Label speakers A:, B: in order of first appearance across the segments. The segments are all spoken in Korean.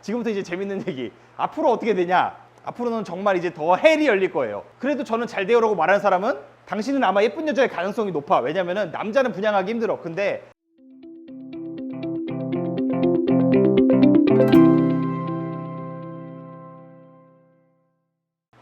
A: 지금부터 이제 재밌는 얘기. 앞으로 어떻게 되냐? 앞으로는 정말 이제 더 헬이 열릴 거예요. 그래도 저는 잘 되요라고 말하는 사람은 당신은 아마 예쁜 여자의 가능성이 높아. 왜냐면은 남자는 분양하기 힘들어. 근데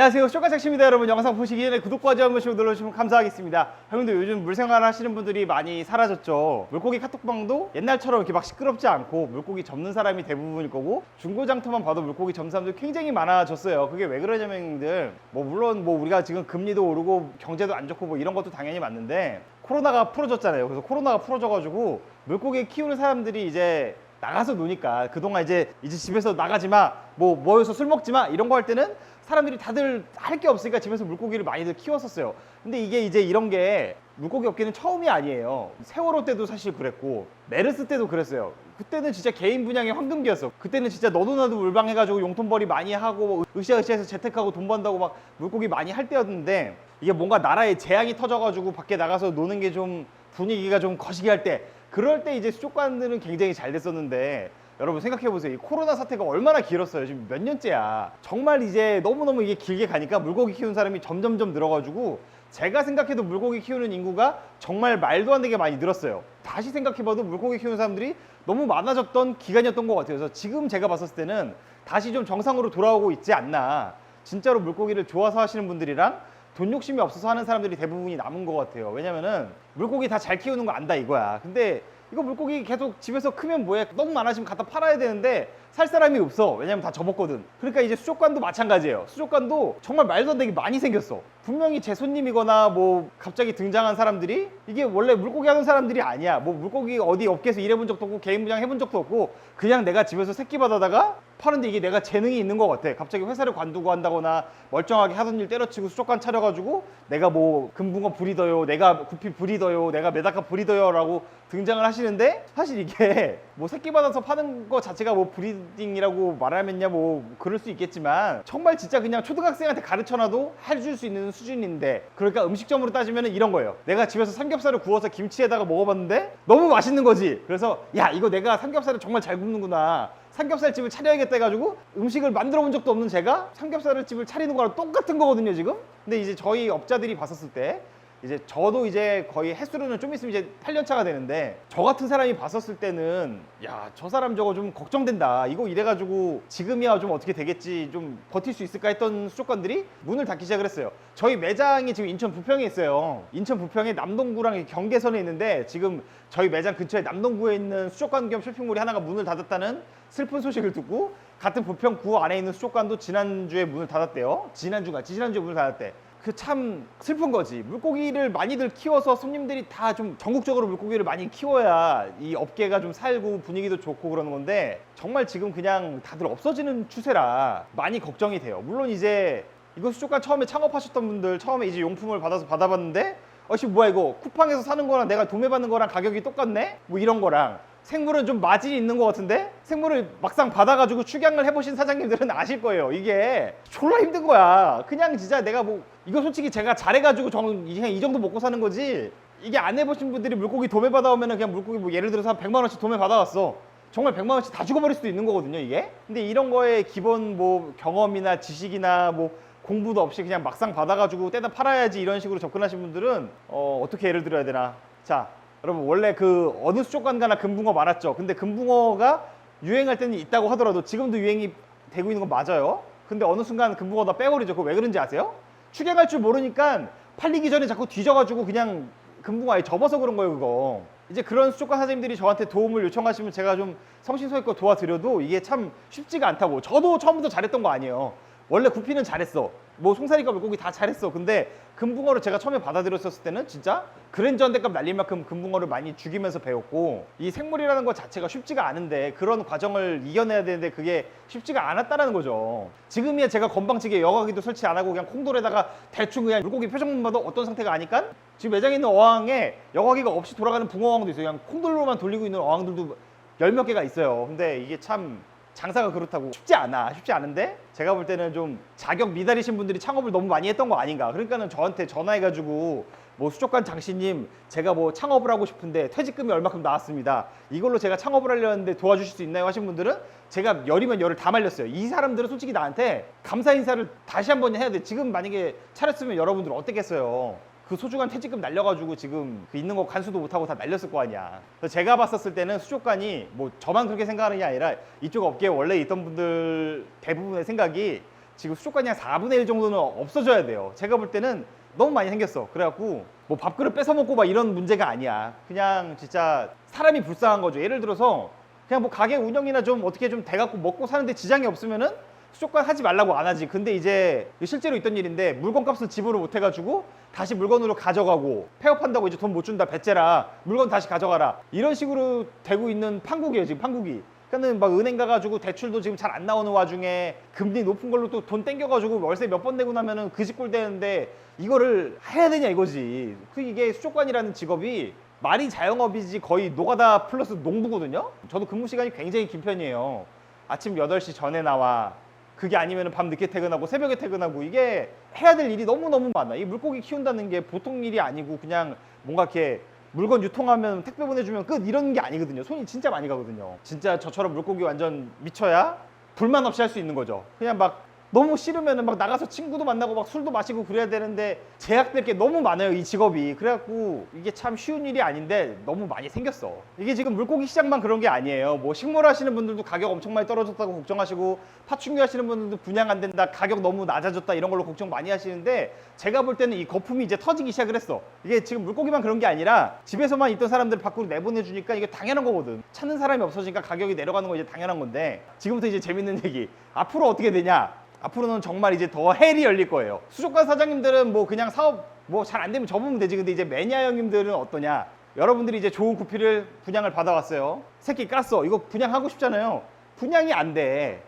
A: 안녕하세요. 쇼카책입니다 여러분. 영상 보시기 전에 구독과 좋아요 한 번씩 눌러주시면 감사하겠습니다. 형님들 요즘 물생활 하시는 분들이 많이 사라졌죠? 물고기 카톡방도 옛날처럼 이렇게 막 시끄럽지 않고 물고기 접는 사람이 대부분일 거고 중고장터만 봐도 물고기 접는 사람들이 굉장히 많아졌어요. 그게 왜 그러냐면 형님들 뭐 물론 뭐 우리가 지금 금리도 오르고 경제도 안 좋고 뭐 이런 것도 당연히 맞는데 코로나가 풀어졌잖아요. 그래서 코로나가 풀어져가지고 물고기 키우는 사람들이 이제 나가서 노니까 그동안 이제 이제 집에서 나가지 마, 뭐 모여서 술 먹지 마 이런 거 할 때는 사람들이 다들 할 게 없으니까 집에서 물고기를 많이들 키웠었어요. 근데 이게 이제 이런 게 물고기 업계는 처음이 아니에요. 세월호 때도 사실 그랬고 메르스 때도 그랬어요. 그때는 진짜 개인 분양의 황금기였어. 그때는 진짜 너도 나도 물방해가지고 용돈벌이 많이 하고 뭐 으쌰으쌰해서 재택하고 돈 번다고 막 물고기 많이 할 때였는데 이게 뭔가 나라에 재앙이 터져가지고 밖에 나가서 노는 게 좀 분위기가 좀 거시기 할 때 그럴 때 이제 수족관들은 굉장히 잘 됐었는데 여러분 생각해 보세요. 이 코로나 사태가 얼마나 길었어요. 지금 몇 년째야. 정말 이제 너무너무 이게 길게 가니까 물고기 키우는 사람이 점점점 늘어가지고 제가 생각해도 물고기 키우는 인구가 정말 말도 안 되게 많이 늘었어요. 다시 생각해봐도 물고기 키우는 사람들이 너무 많아졌던 기간이었던 것 같아요. 그래서 지금 제가 봤었을 때는 다시 좀 정상으로 돌아오고 있지 않나. 진짜로 물고기를 좋아서 하시는 분들이랑 돈 욕심이 없어서 하는 사람들이 대부분이 남은 것 같아요. 왜냐면은 물고기 다 잘 키우는 거 안다 이거야. 근데 이거 물고기 계속 집에서 크면 뭐해? 너무 많아지면 갖다 팔아야 되는데 살 사람이 없어. 왜냐면 다 접었거든. 그러니까 이제 수족관도 마찬가지예요. 수족관도 정말 말도 안 되게 많이 생겼어. 분명히 제 손님이거나 뭐 갑자기 등장한 사람들이 이게 원래 물고기 하는 사람들이 아니야. 뭐 물고기 어디 업계에서 일해본 적도 없고 개인 분양 해본 적도 없고 그냥 내가 집에서 새끼 받아다가 파는데 이게 내가 재능이 있는 것 같아. 갑자기 회사를 관두고 한다거나 멀쩡하게 하던 일 때려치고 수족관 차려가지고 내가 뭐 금붕어 브리더요, 내가 구피 브리더요, 내가 메다카 브리더요라고 등장을 하시는데 사실 이게 뭐 새끼 받아서 파는 거 자체가 뭐 브리딩이라고 말하면야 뭐 그럴 수 있겠지만 정말 진짜 그냥 초등학생한테 가르쳐놔도 해줄 수 있는 수준인데 그러니까 음식점으로 따지면 이런 거예요. 내가 집에서 삼겹살을 구워서 김치에다가 먹어봤는데 너무 맛있는 거지. 그래서 야 이거 내가 삼겹살을 정말 잘 굽는구나. 삼겹살 집을 차려야겠다 해가지고 음식을 만들어 본 적도 없는 제가 삼겹살 집을 차리는 거랑 똑같은 거거든요 지금. 근데 이제 저희 업자들이 봤었을 때 이제 저도 이제 거의 횟수로는 좀 있으면 이제 8년 차가 되는데 저 같은 사람이 봤었을 때는 야 저 사람 저거 좀 걱정된다. 이거 이래가지고 지금이야 좀 어떻게 되겠지 좀 버틸 수 있을까 했던 수족관들이 문을 닫기 시작을 했어요. 저희 매장이 지금 인천 부평에 있어요. 인천 부평에 남동구랑 경계선에 있는데 지금 저희 매장 근처에 남동구에 있는 수족관 겸 쇼핑몰이 하나가 문을 닫았다는 슬픈 소식을 듣고 같은 부평구 안에 있는 수족관도 지난주에 문을 닫았대요. 지난주가 지난주에 문을 닫았대 그 참 슬픈 거지. 물고기를 많이들 키워서 손님들이 다 좀 전국적으로 물고기를 많이 키워야 이 업계가 좀 살고 분위기도 좋고 그러는 건데 정말 지금 그냥 다들 없어지는 추세라 많이 걱정이 돼요. 물론 이제 이거 수족관 처음에 창업하셨던 분들 처음에 이제 용품을 받아서 받아봤는데 어씨 뭐야 이거 쿠팡에서 사는 거랑 내가 도매받는 거랑 가격이 똑같네? 뭐 이런 거랑 생물은 좀 마진이 있는 것 같은데 생물을 막상 받아가지고 축양을 해보신 사장님들은 아실 거예요. 이게 졸라 힘든 거야. 그냥 진짜 내가 뭐 이거 솔직히 제가 잘해가지고 정, 그냥 이 정도 먹고 사는 거지. 이게 안 해보신 분들이 물고기 도매 받아오면은 그냥 물고기 뭐 예를 들어서 한 100만 원씩 도매 받아왔어. 정말 100만 원씩 다 죽어버릴 수도 있는 거거든요, 이게. 근데 이런 거에 기본 뭐 경험이나 지식이나 뭐 공부도 없이 그냥 막상 받아가지고 떼다 팔아야지 이런 식으로 접근하신 분들은 어, 어떻게 예를 들어야 되나. 자, 여러분 원래 그 어느 수족관 가나 금붕어 많았죠. 근데 금붕어가 유행할 때는 있다고 하더라도 지금도 유행이 되고 있는 건 맞아요. 근데 어느 순간 금붕어 다 빼버리죠. 그거 왜 그런지 아세요? 축양할 줄 모르니까 팔리기 전에 자꾸 뒤져가지고 그냥 금붕어 아예 접어서 그런 거예요, 그거. 이제 그런 수족관 사장님들이 저한테 도움을 요청하시면 제가 좀 성심성의껏 도와드려도 이게 참 쉽지가 않다고. 저도 처음부터 잘했던 거 아니에요. 원래 구피는 잘했어. 뭐 송사리가 물고기 다 잘했어. 근데 금붕어를 제가 처음에 받아들였었을 때는 진짜 그랜저 한 대값 날릴 만큼 금붕어를 많이 죽이면서 배웠고 이 생물이라는 것 자체가 쉽지가 않은데 그런 과정을 이겨내야 되는데 그게 쉽지가 않았다라는 거죠. 지금이야 제가 건방지게 여과기도 설치 안 하고 그냥 콩돌에다가 대충 그냥 물고기 표정만 봐도 어떤 상태가 아니까 지금 매장에 있는 어항에 여과기가 없이 돌아가는 붕어왕도 있어요. 그냥 콩돌로만 돌리고 있는 어항들도 열 몇 개가 있어요. 근데 이게 참 장사가 그렇다고 쉽지 않아 쉽지 않은데 제가 볼 때는 좀 자격 미달이신 분들이 창업을 너무 많이 했던 거 아닌가 그러니까는 저한테 전화해가지고 뭐 수족관 장씨님 제가 뭐 창업을 하고 싶은데 퇴직금이 얼마큼 나왔습니다. 이걸로 제가 창업을 하려는데 도와주실 수 있나요? 하신 분들은 제가 열이면 열을 다 말렸어요. 이 사람들은 솔직히 나한테 감사 인사를 다시 한번 해야 돼. 지금 만약에 차렸으면 여러분들 어땠겠어요? 그 소중한 퇴직금 날려가지고 지금 그 있는 거 간수도 못하고 다 날렸을 거 아니야. 그래서 제가 봤었을 때는 수족관이 뭐 저만 그렇게 생각하는 게 아니라 이쪽 업계에 원래 있던 분들 대부분의 생각이 지금 수족관이 한 4분의 1 정도는 없어져야 돼요. 제가 볼 때는 너무 많이 생겼어. 그래갖고 뭐 밥그릇 뺏어 먹고 막 이런 문제가 아니야. 그냥 진짜 사람이 불쌍한 거죠. 예를 들어서 그냥 뭐 가게 운영이나 좀 어떻게 좀 돼갖고 먹고 사는데 지장이 없으면은 수족관 하지 말라고 안 하지. 근데 이제 실제로 있던 일인데 물건 값을 지불을 못 해가지고 다시 물건으로 가져가고 폐업한다고 이제 돈 못 준다 배째라 물건 다시 가져가라 이런 식으로 되고 있는 판국이에요 지금 판국이. 그러니까는 막 은행 가가지고 대출도 지금 잘 안 나오는 와중에 금리 높은 걸로 또 돈 땡겨가지고 월세 몇 번 내고 나면은 그 집꼴 되는데 이거를 해야 되냐 이거지. 그 이게 수족관이라는 직업이 말이 자영업이지 거의 노가다 플러스 농부거든요. 저도 근무 시간이 굉장히 긴 편이에요. 아침 8시 전에 나와 그게 아니면 밤 늦게 퇴근하고 새벽에 퇴근하고 이게 해야 될 일이 너무너무 많아. 이 물고기 키운다는 게 보통 일이 아니고 그냥 뭔가 이렇게 물건 유통하면 택배 보내주면 끝 이런 게 아니거든요. 손이 진짜 많이 가거든요. 진짜 저처럼 물고기 완전 미쳐야 불만 없이 할 수 있는 거죠. 그냥 막 너무 싫으면은 막 나가서 친구도 만나고 막 술도 마시고 그래야 되는데 제약될 게 너무 많아요 이 직업이. 그래갖고 이게 참 쉬운 일이 아닌데 너무 많이 생겼어. 이게 지금 물고기 시장만 그런 게 아니에요. 뭐 식물 하시는 분들도 가격 엄청 많이 떨어졌다고 걱정하시고 파충류 하시는 분들도 분양 안 된다 가격 너무 낮아졌다 이런 걸로 걱정 많이 하시는데 제가 볼 때는 이 거품이 이제 터지기 시작을 했어. 이게 지금 물고기만 그런 게 아니라 집에서만 있던 사람들 밖으로 내보내 주니까 이게 당연한 거거든. 찾는 사람이 없어지니까 가격이 내려가는 거 이제 당연한 건데 지금부터 이제 재밌는 얘기. 앞으로 어떻게 되냐 앞으로는 정말 이제 더 헬이 열릴 거예요. 수족관 사장님들은 뭐 그냥 사업 뭐 잘 안 되면 접으면 되지. 근데 이제 매니아 형님들은 어떠냐? 여러분들이 이제 좋은 구피를 분양을 받아왔어요. 새끼 깠어. 이거 분양하고 싶잖아요. 분양이 안 돼.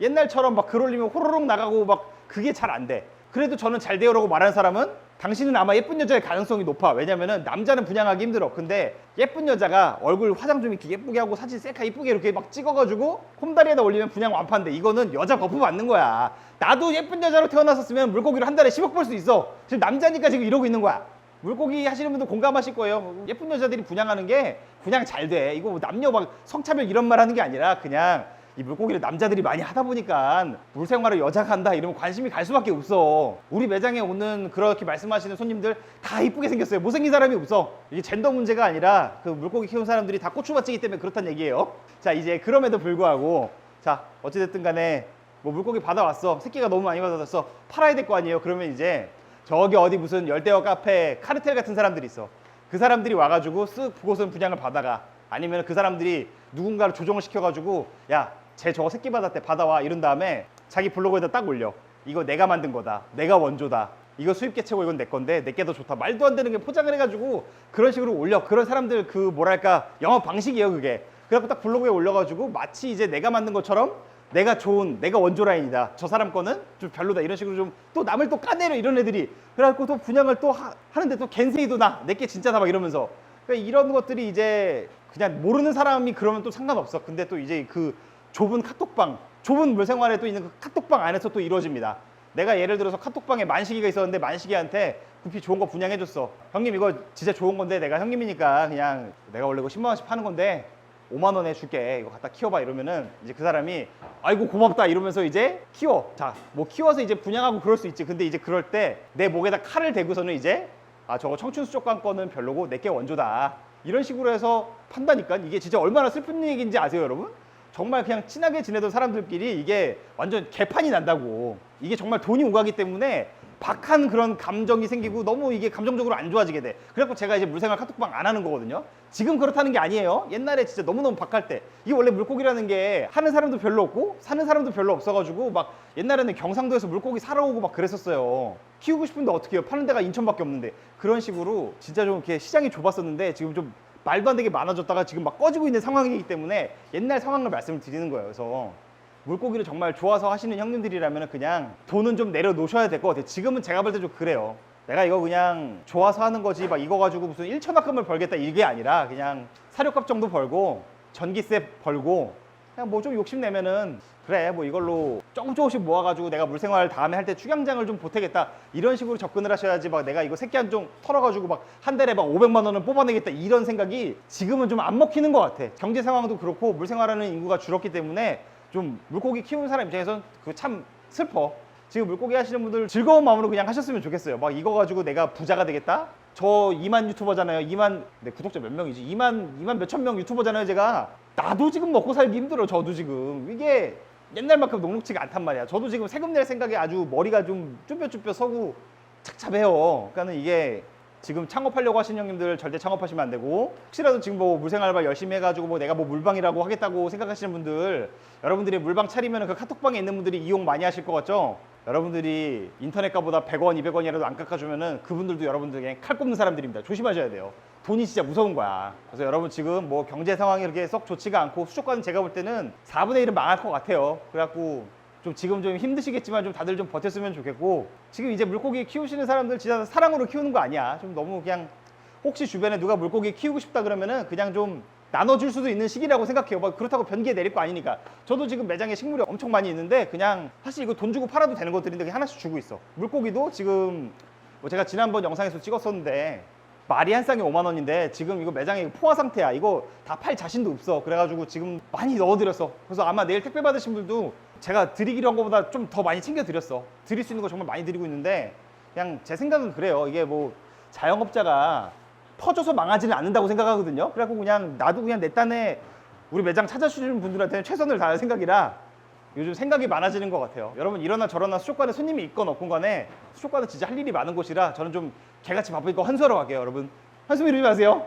A: 옛날처럼 막글 올리면 호로록 나가고 막 그게 잘 안 돼. 그래도 저는 잘 돼요라고 말하는 사람은 당신은 아마 예쁜 여자의 가능성이 높아. 왜냐면은 남자는 분양하기 힘들어. 근데 예쁜 여자가 얼굴 화장 좀 이렇게 예쁘게 하고 사진 셀카 이쁘게 이렇게 막 찍어가지고 홈다리에다 올리면 분양 완판돼. 이거는 여자 버프 받는 거야. 나도 예쁜 여자로 태어났었으면 물고기를 한 달에 10억 벌 수 있어. 지금 남자니까 지금 이러고 있는 거야. 물고기 하시는 분들 공감하실 거예요. 예쁜 여자들이 분양하는 게 그냥 잘 돼. 이거 뭐 남녀 막 성차별 이런 말 하는 게 아니라 그냥 이 물고기를 남자들이 많이 하다 보니까 물생활을 여자가 한다 이러면 관심이 갈 수밖에 없어. 우리 매장에 오는 그렇게 말씀하시는 손님들 다 이쁘게 생겼어요. 못생긴 사람이 없어. 이게 젠더 문제가 아니라 그 물고기 키우는 사람들이 다 고추밭이기 때문에 그렇다는 얘기예요. 자 이제 그럼에도 불구하고 자 어찌됐든 간에 뭐 물고기 받아왔어. 새끼가 너무 많이 받아왔어. 팔아야 될 거 아니에요. 그러면 이제 저기 어디 무슨 열대어 카페 카르텔 같은 사람들이 있어. 그 사람들이 와가지고 쓱 그곳은 분양을 받아가. 아니면 그 사람들이 누군가를 조정을 시켜가지고 야, 쟤 저거 새끼 받았대 받아와 이런 다음에 자기 블로그에다 딱 올려. 이거 내가 만든 거다. 내가 원조다. 이거 수입 개체고 이건 내 건데 내게 더 좋다. 말도 안 되는 게 포장을 해가지고 그런 식으로 올려. 그런 사람들 그 뭐랄까 영업 방식이에요 그게. 그래갖고 딱 블로그에 올려가지고 마치 이제 내가 만든 것처럼 내가 좋은 내가 원조 라인이다. 저 사람 거는 좀 별로다. 이런 식으로 좀 또 남을 또 까내려 이런 애들이 그래갖고 또 분양을 또 하, 하는데 또 겐세이도 나 내게 진짜다 막 이러면서 그러니까 이런 것들이 이제 그냥 모르는 사람이 그러면 또 상관없어. 근데 또 이제 그 좁은 카톡방, 좁은 물생활에 또 있는 그 카톡방 안에서 또 이루어집니다. 내가 예를 들어서 카톡방에 만식이가 있었는데 만식이한테 구피 좋은 거 분양해줬어. 형님 이거 진짜 좋은 건데 내가 형님이니까 그냥 내가 원래 이거 10만 원씩 파는 건데 5만 원에 줄게. 이거 갖다 키워봐 이러면은 이제 그 사람이 아이고 고맙다 이러면서 이제 키워. 자, 뭐 키워서 이제 분양하고 그럴 수 있지. 근데 이제 그럴 때 내 목에다 칼을 대고서는 이제 아 저거 청춘 수족관 거는 별로고 내게 원조다. 이런 식으로 해서 판다니까 이게 진짜 얼마나 슬픈 얘기인지 아세요 여러분? 정말 그냥 친하게 지내던 사람들끼리 이게 완전 개판이 난다고. 이게 정말 돈이 오가기 때문에 박한 그런 감정이 생기고 너무 이게 감정적으로 안 좋아지게 돼. 그래갖고 제가 이제 물생활 카톡방 안 하는 거거든요. 지금 그렇다는 게 아니에요. 옛날에 진짜 너무너무 박할 때. 이게 원래 물고기라는 게 하는 사람도 별로 없고 사는 사람도 별로 없어가지고 막 옛날에는 경상도에서 물고기 사러 오고 막 그랬었어요. 키우고 싶은데 어떻게 해요? 파는 데가 인천밖에 없는데. 그런 식으로 진짜 좀 이렇게 시장이 좁았었는데 지금 좀 말도 안 되게 많아졌다가 지금 막 꺼지고 있는 상황이기 때문에 옛날 상황을 말씀을 드리는 거예요. 그래서 물고기를 정말 좋아서 하시는 형님들이라면 그냥 돈은 좀 내려놓으셔야 될 것 같아요. 지금은 제가 볼 때 좀 그래요. 내가 이거 그냥 좋아서 하는 거지 막 이거 가지고 무슨 1천억금을 벌겠다 이게 아니라 그냥 사료값 정도 벌고 전기세 벌고 그냥 뭐 좀 욕심내면은 그래 뭐 이걸로 조금 조금씩 모아가지고 내가 물생활 다음에 할 때 축양장을 좀 보태겠다. 이런 식으로 접근을 하셔야지 막 내가 이거 새끼 한 종 털어가지고 막 한 달에 막 500만 원을 뽑아내겠다. 이런 생각이 지금은 좀 안 먹히는 것 같아. 경제 상황도 그렇고 물생활하는 인구가 줄었기 때문에 좀 물고기 키우는 사람 입장에선 그거 참 슬퍼. 지금 물고기 하시는 분들 즐거운 마음으로 그냥 하셨으면 좋겠어요. 막 이거 가지고 내가 부자가 되겠다? 저 2만 유튜버잖아요. 2만 내 구독자 몇 명이지? 2만 2만 몇천 명 유튜버잖아요 제가 나도 지금 먹고 살기 힘들어 저도 지금 이게 옛날만큼 녹록지가 않단 말이야 저도 지금 세금 낼 생각에 아주 머리가 좀 쭈뼛쭈뼛 서고 착잡해요 그러니까는 이게 지금 창업하려고 하시는 형님들 절대 창업하시면 안 되고 혹시라도 지금 뭐 물생활발 열심히 해가지고 뭐 내가 뭐 물방이라고 하겠다고 생각하시는 분들 여러분들이 물방 차리면 그 카톡방에 있는 분들이 이용 많이 하실 것 같죠? 여러분들이 인터넷가보다 100원, 200원이라도 안 깎아주면은 그분들도 여러분들 그냥 칼 꼽는 사람들입니다. 조심하셔야 돼요. 돈이 진짜 무서운 거야. 그래서 여러분 지금 뭐 경제 상황이 이렇게 썩 좋지가 않고 수족관은 제가 볼 때는 4분의 1은 망할 것 같아요. 그래갖고 좀 지금 좀 힘드시겠지만 좀 다들 좀 버텼으면 좋겠고 지금 이제 물고기 키우시는 사람들 진짜 사랑으로 키우는 거 아니야. 좀 너무 그냥 혹시 주변에 누가 물고기 키우고 싶다 그러면은 그냥 좀 나눠줄 수도 있는 시기라고 생각해요. 뭐 그렇다고 변기에 내릴 거 아니니까. 저도 지금 매장에 식물이 엄청 많이 있는데 그냥 사실 이거 돈 주고 팔아도 되는 것들인데 그냥 하나씩 주고 있어. 물고기도 지금 뭐 제가 지난번 영상에서 찍었었는데 말이 한 쌍에 5만 원인데 지금 이거 매장에 포화 상태야. 이거 다 팔 자신도 없어. 그래가지고 지금 많이 넣어드렸어. 그래서 아마 내일 택배 받으신 분도 제가 드리기로 한 것보다 좀 더 많이 챙겨드렸어. 드릴 수 있는 거 정말 많이 드리고 있는데 그냥 제 생각은 그래요. 이게 뭐 자영업자가 퍼져서 망하지는 않는다고 생각하거든요. 그래갖고 그냥 나도 그냥 내 딴에 우리 매장 찾아주시는 분들한테는 최선을 다할 생각이라 요즘 생각이 많아지는 것 같아요. 여러분 이러나 저러나 수족관에 손님이 있건 없건 간에 수족관은 진짜 할 일이 많은 곳이라 저는 좀 개같이 바쁘니까 환수하러 갈게요, 여러분. 한숨 이러지 마세요.